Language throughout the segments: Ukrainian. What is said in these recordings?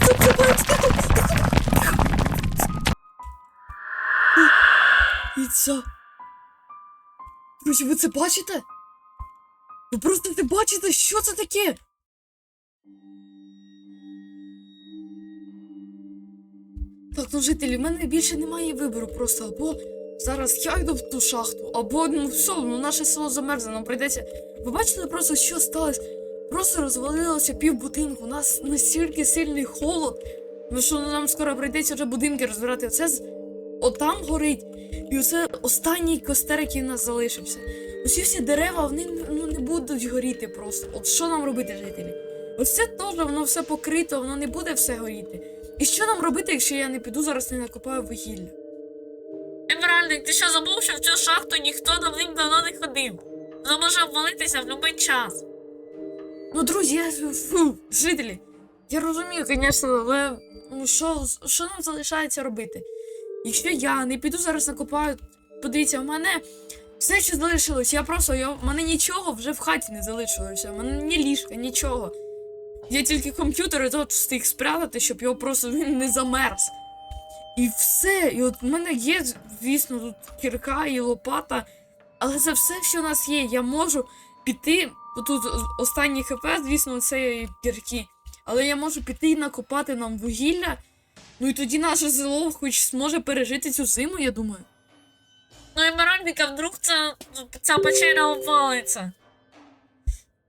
Це це бачите? І. Друзі, ви це бачите? Ви просто не бачите, що це таке? Так, ну жителі, в мене більше немає вибору просто або зараз я йду в ту шахту, або ну все, ну наше село замерзне, нам прийдеться. Ви бачили просто, що сталося? Просто розвалилося пів будинку. У нас настільки сильний холод. Ну що ну, нам скоро прийдеться вже будинки розбирати. Оце отам горить. І оце останній костер, який в нас залишився. Усі всі дерева вони ну, не будуть горіти просто. От що нам робити, жителі? Ось це теж воно все покрито, воно не буде все горіти. І що нам робити, якщо я не піду зараз не накопаю вугілля? Емеральдик, ти що забув, що в цю шахту ніхто давним-давно не ходив? Вона може обвалитися в будь-який час. Ну, друзі, я фу, жителі. Я розумію, звісно, але ну, що, що нам залишається робити? Якщо я не піду зараз накопаю, подивіться, у мене все, що залишилось, я просто, я, в мене нічого вже в хаті не залишилося. У мене ні ліжка, нічого. Я тільки комп'ютер і тут встиг спрятати, щоб його просто він не замерз. І все. І от в мене є, звісно, тут кірка і лопата. Але це все, що у нас є. Я можу піти. Тут останній хп, звісно, це кірки. Але я можу піти і накопати нам вугілля. Ну і тоді наше село хоч зможе пережити цю зиму, я думаю. Ну, Емеральдик, а вдруг ця, ця печера обвалиться?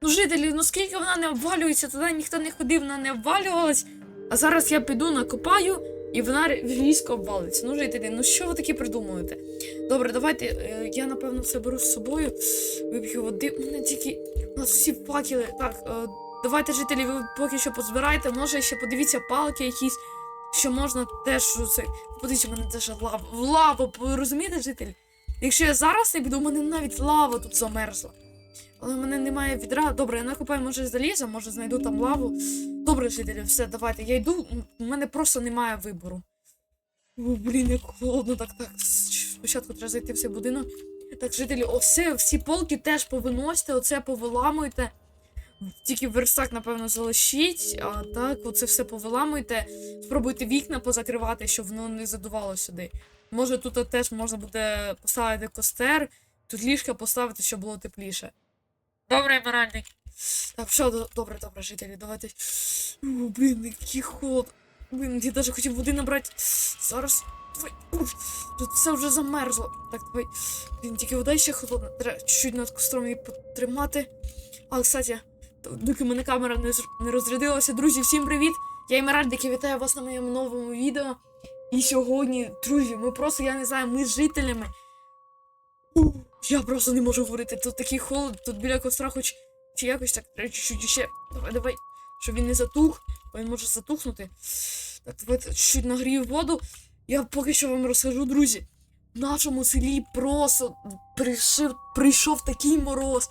Ну, жителі, ну скільки вона не обвалюється, тоді ніхто не ходив, вона не обвалювалась. А зараз я піду накопаю, і вона різко обвалиться. Ну, жителі, ну що ви таке придумуєте? Добре, давайте. е, я напевно все беру з собою. Вип'ю води. У мене тільки. У нас всі факели. Так, е, давайте, жителі, ви поки що позбирайте. Може ще подивіться палки якісь, що можна теж це. Подивіться, мене теж лава. Лава, ви розумієте, жителі? Якщо я зараз не піду, у мене навіть лава тут замерзла. Але в мене немає відра. Добре, я накопаю, може, заліза, може знайду там лаву. Добре, жителі, все, давайте. Я йду, у мене просто немає вибору. О, блін, як холодно, так, так. Спочатку треба зайти в цей будинок. Так, жителі, оце, всі полки теж повиносьте, оце повиламуйте. Тільки верстак, напевно, залишіть, а так, оце все повиламуйте. Спробуйте вікна позакривати, щоб воно не задувало сюди. Може, тут теж можна буде поставити костер, тут ліжка поставити, щоб було тепліше. Добре, Емеральдик. Так, все, добре, добре, жителі, давайте. О, блін, який холод. Блін, я навіть хотів води набрати. Зараз. Тут все вже замерзло. Так, давай. Блін, тільки вода ще холодна. Треба чуть-чуть над костром її потримати. А, кстати, доки мене камера не, не розрядилася, друзі, всім привіт! Я Емеральдик і вітаю вас на моєму новому відео. І сьогодні, друзі, ми просто, я не знаю, ми з жителями. Я просто не можу говорити. Тут такий холод, тут біля костра хоч чи якось так треба чуть-чуть ще. Давай, давай. Щоб він не затух, бо він може затухнути. Так, давайте чуть-чуть нагрію воду. Я поки що вам розкажу, друзі. В нашому селі просто прийшов, прийшов такий мороз.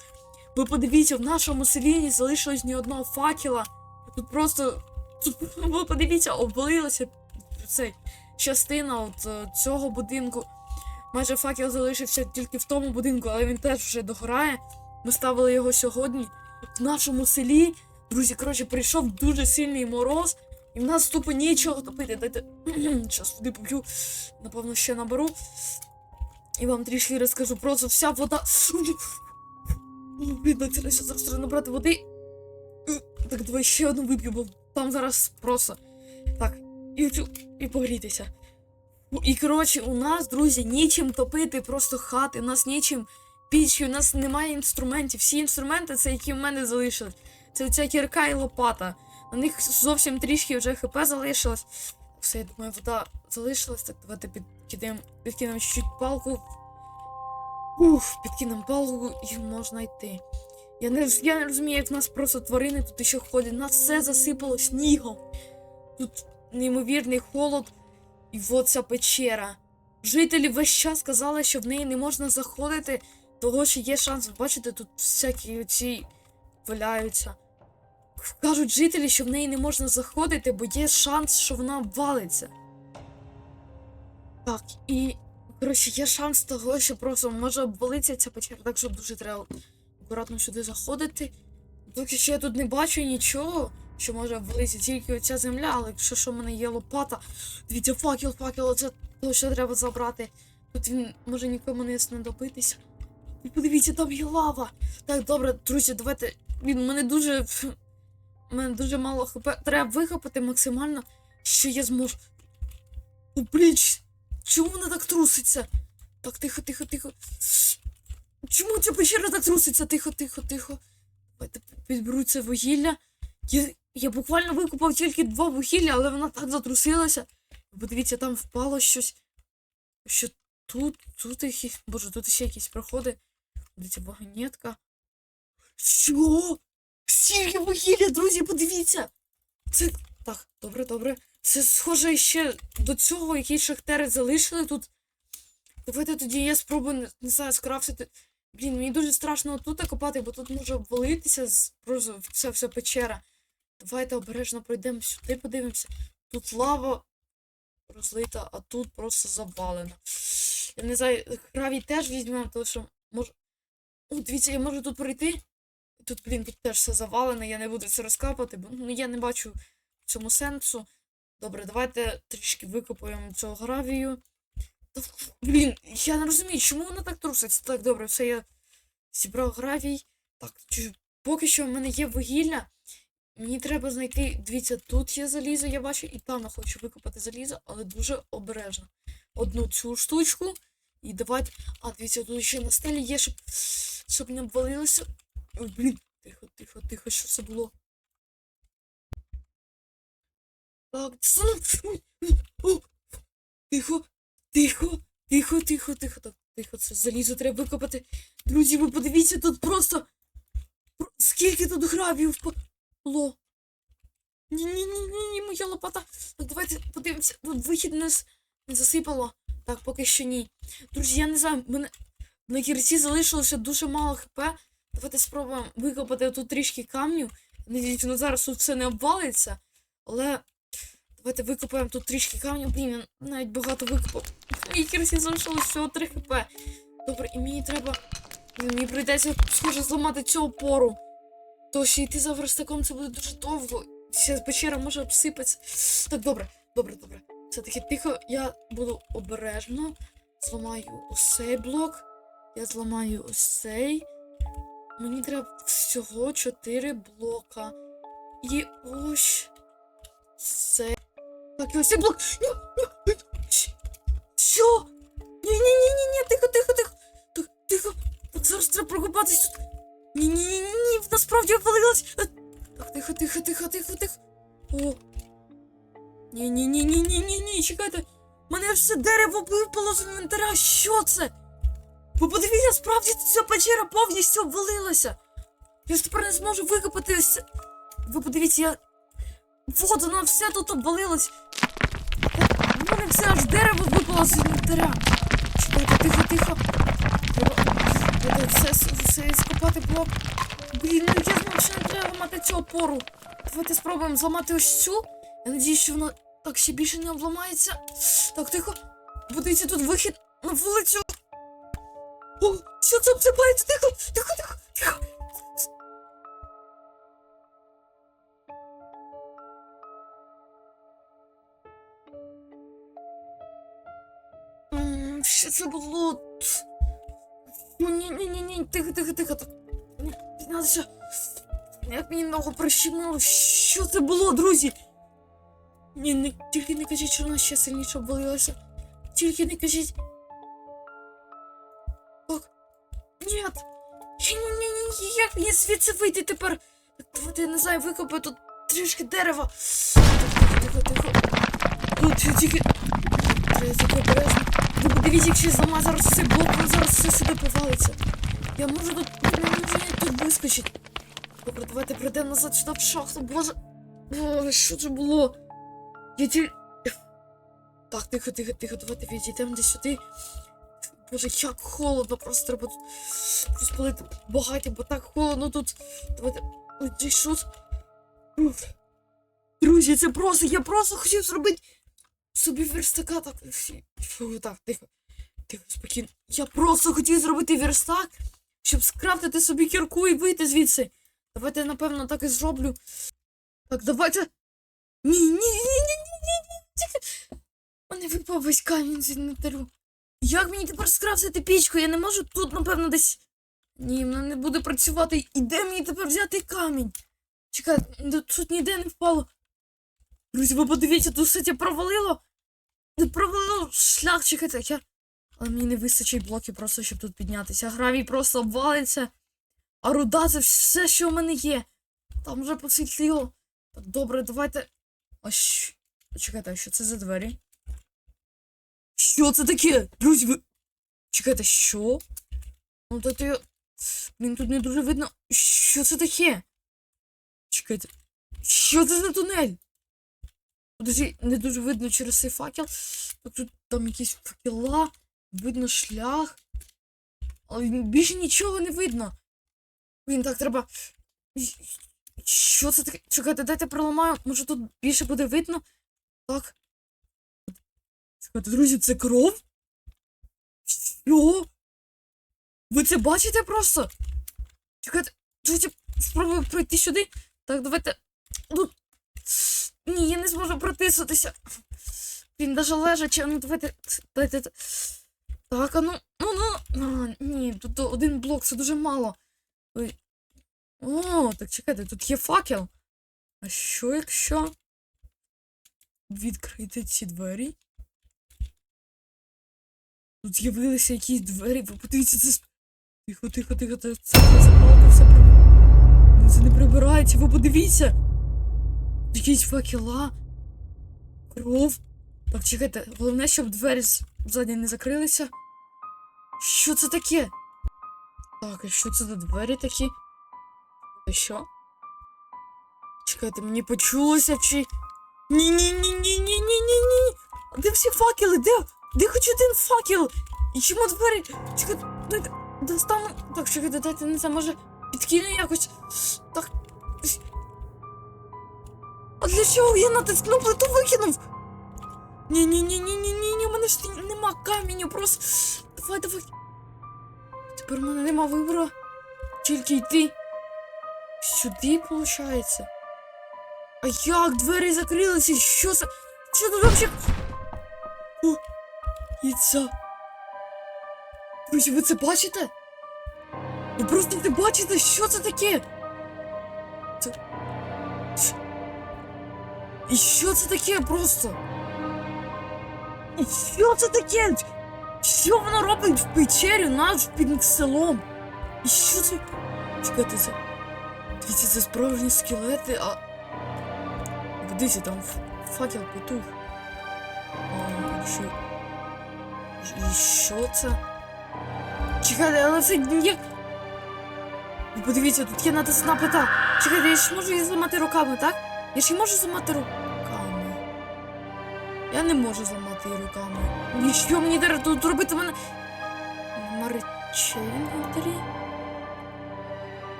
Ви подивіться, в нашому селі не залишилось ні одного факела. Тут просто. Тут, ви подивіться, обвалилася цей, частина от е, цього будинку. Майже факел залишився тільки в тому будинку, але він теж вже догорає. Ми ставили його сьогодні в нашому селі. Друзі, коротше, прийшов дуже сильний мороз, і в нас тупо нічого топити. Дайте. Зараз води поп'ю. Напевно, ще наберу. І вам трішки розкажу. Просто вся вода. Блін, треба зараз треба набрати води. Так, давай ще одну вип'ю, бо там зараз просто. Так, і, і погрітися. Ну, І коротше, у нас, друзі, нічим топити просто хати, у нас нічим пічі, у нас немає інструментів. Всі інструменти, це які в мене залишились. Це оця кірка і лопата. На них зовсім трішки вже хп залишилось. Все, я думаю, вода залишилась. Так, давайте підкинемо, підкинемо чуть-чуть палку. Уф, підкинемо палку і можна йти. Я не, я не розумію, як в нас просто тварини тут ще ходять. Нас все засипало снігом. Тут неймовірний холод. І от ця печера. Жителі весь час казали, що в неї не можна заходити, того що є шанс. Ви бачите, тут всякі оці валяються. Кажуть жителі, що в неї не можна заходити, бо є шанс, що вона обвалиться. Так, і. Коротше, є шанс того, що просто може обвалитися ця печера, так що дуже треба акуратно сюди заходити. Доки що я тут не бачу нічого. Що може обвалитися тільки оця земля, але якщо що в мене є лопата. Дивіться, факел, факел, це то, що треба забрати. Тут він може нікому не знадобитися. І подивіться, там є лава. Так, добре, друзі, давайте. Він мене дуже. Мене дуже мало хп. Треба вихопити максимально, що я зможу. О, блін, чому вона так труситься? Так, тихо, тихо, тихо. Чому ця пещера так труситься? Тихо, тихо, тихо. Давайте підберу вугілля. Я буквально викупав тільки два вугілля, але вона так затрусилася. Подивіться, там впало щось. Що тут, тут якісь. Боже, тут ще якісь проходи. Дивіться, вагонетка. Що? Стільки вугілля, друзі, подивіться! Це. Так, добре, добре. Це схоже ще до цього, який шахтери залишили тут. Давайте тоді я спробую, не, не знаю, скрафтити. Блін, мені дуже страшно тут копати, бо тут може обвалитися з просто вся печера. Давайте обережно пройдемо сюди, подивимося. Тут лава розлита, а тут просто завалено. Я не знаю, гравій теж візьмемо, тому що може. О, дивіться, я можу тут пройти. Тут, блін, тут теж все завалене, я не буду це розкапати, бо ну, я не бачу в цьому сенсу. Добре, давайте трішки викопаємо цього гравію. Та, Блін, я не розумію, чому вона так труситься. Так, добре, все, я зібрав гравій. Так, поки що в мене є вугілля. Мені треба знайти. Дивіться, тут є залізо, я бачу, і там я хочу викопати залізо, але дуже обережно. Одну цю штучку. І давайте. А, дивіться, тут ще на стелі є, щоб, щоб не обвалилося. Ой, блін, тихо, тихо, тихо, що це було? Так. Тихо, тихо, тихо, тихо, тихо, так, тихо, це залізо треба викопати. Друзі, ви подивіться, тут просто. Скільки тут гравію впало. Ні, ні, ні, ні, ні, моя лопата. Так, давайте подивимося. Вихід з- не засипало. Так, поки що ні. Друзі, я не знаю, мене на кірці залишилося дуже мало хп. Давайте спробуємо викопати тут трішки камню. Надіюсь, ну зараз тут все не обвалиться. Але давайте викопаємо тут трішки камню. Блін, я навіть багато викопав. Мені кірці залишилось всього 3 хп. Добре, і мені треба. Мені прийдеться, схоже, зламати цю опору. То що йти за верстаком це буде дуже довго. Ще печера може обсипатися. Так, добре, добре, добре. Все-таки тихо, я буду обережно. Зламаю ось цей блок. Я зламаю ось цей. Мені треба всього 4 блока. І ось цей. Так, і ось цей блок. Ні, ні, Що? Ні-ні-ні-ні-ні, тихо, тихо, тихо. Тихо. Так зараз треба прокопатись тут. Ні-ні-ні-ні, насправді обвалилась. Е, тихо, тихо, тихо, тихо, тихо. О. Ні-ні-ні-ні-ні-ні, чекайте. Мене все дерево випало з інвентаря. Що це? Ви подивіться, справді ця печера повністю обвалилася. Я ж тепер не зможу викопати ось. це. Ви подивіться, я. Вот воно все тут обвалилось. У мене все аж дерево випало з інвентаря. Чекайте, тихо, тихо. Це, це скопати блок. Блін, ну я знав, що не треба ламати цю опору. Давайте спробуємо зламати ось цю. Я надіюсь, що воно так ще більше не обламається. Так, тихо. Подивіться, тут вихід на вулицю. О, що це обсипається? Тихо, тихо, тихо, тихо. Що це було? Ну, ні, ні, ні, ні, тихо, тихо, тихо. Ні, Піднятися. Як мені ногу прищемило. Що це було, друзі? Ні, не, тільки не кажіть, що вона ще сильніше обвалилася. Тільки не кажіть. Так. Ні. Ні, ні, ні, ні, як мені звідси вийти тепер? Давайте, я не знаю, викопаю тут трішки дерева. Тихо, тихо, тихо. Тут тільки. Треба тільки подивіться, якщо я зламаю зараз цей блок, він зараз все сюди повалиться. Я можу тут. Ні, ні, тут вискочить. Добре, давайте прийдемо назад сюди в шахту. Боже. Боже, що це було? Я тіль... Так, тихо, тихо, тихо, давайте відійдемо десь сюди. Боже, як холодно, просто треба тут розпалити багаття, бо так холодно тут. Давайте. Ой, шут. Друзі, це просто, я просто хотів зробити собі верстака. Так, фу, так, тихо. Тихо, спокійно. Я просто хотів зробити верстак, щоб скрафтити собі кірку і вийти звідси. Давайте напевно, так і зроблю. Так, давайте. Ні, ні, ні, ні, ні, ні. Мене випав весь камінь з інвентарю. Як мені тепер скрафтити пічку? Я не можу тут, напевно, десь. Ні, вона не буде працювати. І де мені тепер взяти камінь? Чекай, тут ніде не впало. Друзі, ви подивіться, тут все провалило. Не провалило шлях, чекайте, я. Але мені не вистачить блоків просто, щоб тут піднятися. Гравій просто обвалиться. А руда це все, що в мене є. Там вже посвітліло. Так, добре, давайте. А? Чекайте, а що це за двері? Що це таке? Друзі, ви. Чекайте, що? Ну то ти. Блін, тут не дуже видно. Що це таке? Чекайте. Що це за тунель? Подожди, не дуже видно через цей факел. Тут там якісь факела, видно шлях. Але більше нічого не видно. Блін, так треба. Що це таке? Чекайте, дайте проламаю. Може тут більше буде видно? Так. Чекайте, друзі, це кров? Що? Ви це бачите просто? Чекайте, давайте спробую пройти сюди. Так, давайте. Ну. Ні, я не зможу протиснутися. Він даже лежачи, ну давайте. Дайте. Так, а ну. Ну, ну. А, ні, тут один блок, це дуже мало. О, так чекайте, тут є факел. А що якщо відкрити ці двері? Тут з'явилися якісь двері, ви подивіться, це. Тихо, тихо, тихо, це це запалка все при... Ну, Це не прибирається, ви подивіться. Якісь факела. Кров. Так, чекайте, головне, щоб двері ззаді не закрилися. Що це таке? Так, а що це за двері такі? А що? Чекайте, мені почулося чи. Ні, ні, ні, ні, ні, ні, ні, ні. Де всі факели? Де? Де хоч один факел? І чому двері? Чекайте, достану. Так, чекайте, дайте не знаю, може підкину якось. Так. А для чого я натискнув плиту викинув? Ні, ні, ні, ні, ні, ні, ні, у мене ж нема каменю, просто. Давай, давай. Тепер у мене нема вибору. Тільки йти. Сюди, виходить. А як двері закрилися? Що це? Що тут вообще? О, яйця. Друзі, ви це бачите? Ви просто не бачите, що це таке? І що це таке просто? І що це таке? Що воно робить в печері наш під селом? І що це? Чекайте, це. Дивіться, це справжні скелети, а. Дивіться, там факел потух. А, що. І що це? Чекайте, але це як. Подивіться, тут є натисна плита. Чекайте, я ж можу її зламати руками, так? Я ж її можу зламати руками. Я не можу зламати її руками. І мені треба тут робити мене? Мариче?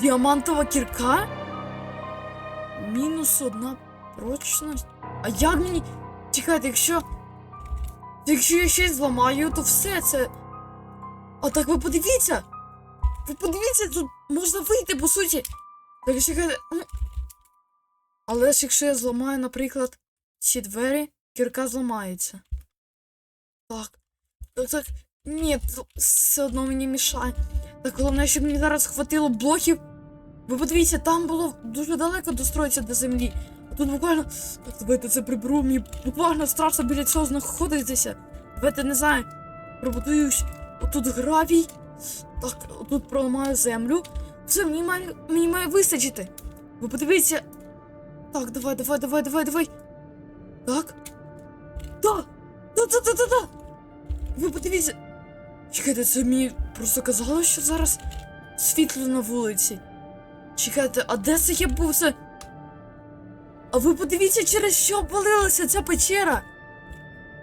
Діамантова кірка? Мінус одна прочність. А як мені. Чекайте, якщо. Якщо я щось зламаю, то все це. А так ви подивіться! Ви подивіться, тут можна вийти, по суті. Так чекайте. Ну. Але ж якщо я зламаю, наприклад, ці двері, кірка зламається. Так. Так, так. Ні, все одно мені мішає. Так головне, щоб мені зараз хватило блоків. Ви подивіться, там було дуже далеко достроїтися до землі. Тут буквально. Так, давайте це приберу, мені буквально страшно біля цього знаходитися. Давайте не знаю. Пробудуюсь. Отут гравій. Так, отут проламаю землю. Все, мені має, мені має вистачити. Ви подивіться. Так, давай, давай, давай, давай, давай. Так. Да! Да, да, да, да, да. Ви подивіться. Чекайте, це мені просто казалось, що зараз світло на вулиці. Чекайте, а де це я був? Це... А ви подивіться, через що обвалилася ця печера.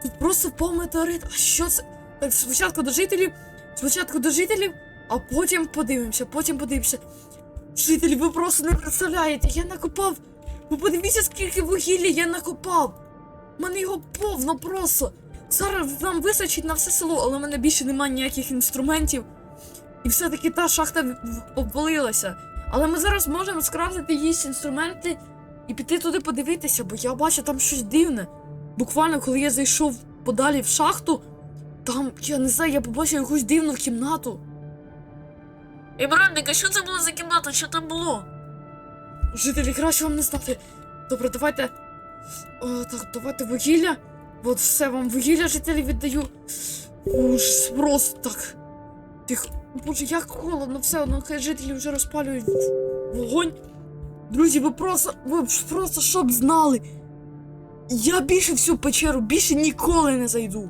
Тут просто впав метеорит. А що це? Так, спочатку до жителів, спочатку до жителів, а потім подивимося, потім подивимося. Жителі, ви просто не представляєте, я накопав. Ви подивіться, скільки вугілля я накопав. У мене його повно просто. Зараз нам вистачить на все село, але в мене більше немає ніяких інструментів. І все-таки та шахта обвалилася. Але ми зараз можемо скрафтити її інструменти і піти туди подивитися, бо я бачу там щось дивне. Буквально, коли я зайшов подалі в шахту, там, я не знаю, я побачив якусь дивну кімнату. Емеральник, а що це було за кімната? Що там було? Жителі, краще вам не знати. Добре, давайте. О, так, давайте вугілля. От все вам вугілля жителі віддаю. Уж просто так. Тих. Боже, як холодно, все одно, хай жителі вже розпалюють вогонь. Друзі, ви просто. Ви просто щоб знали. Я більше в цю печеру більше ніколи не зайду.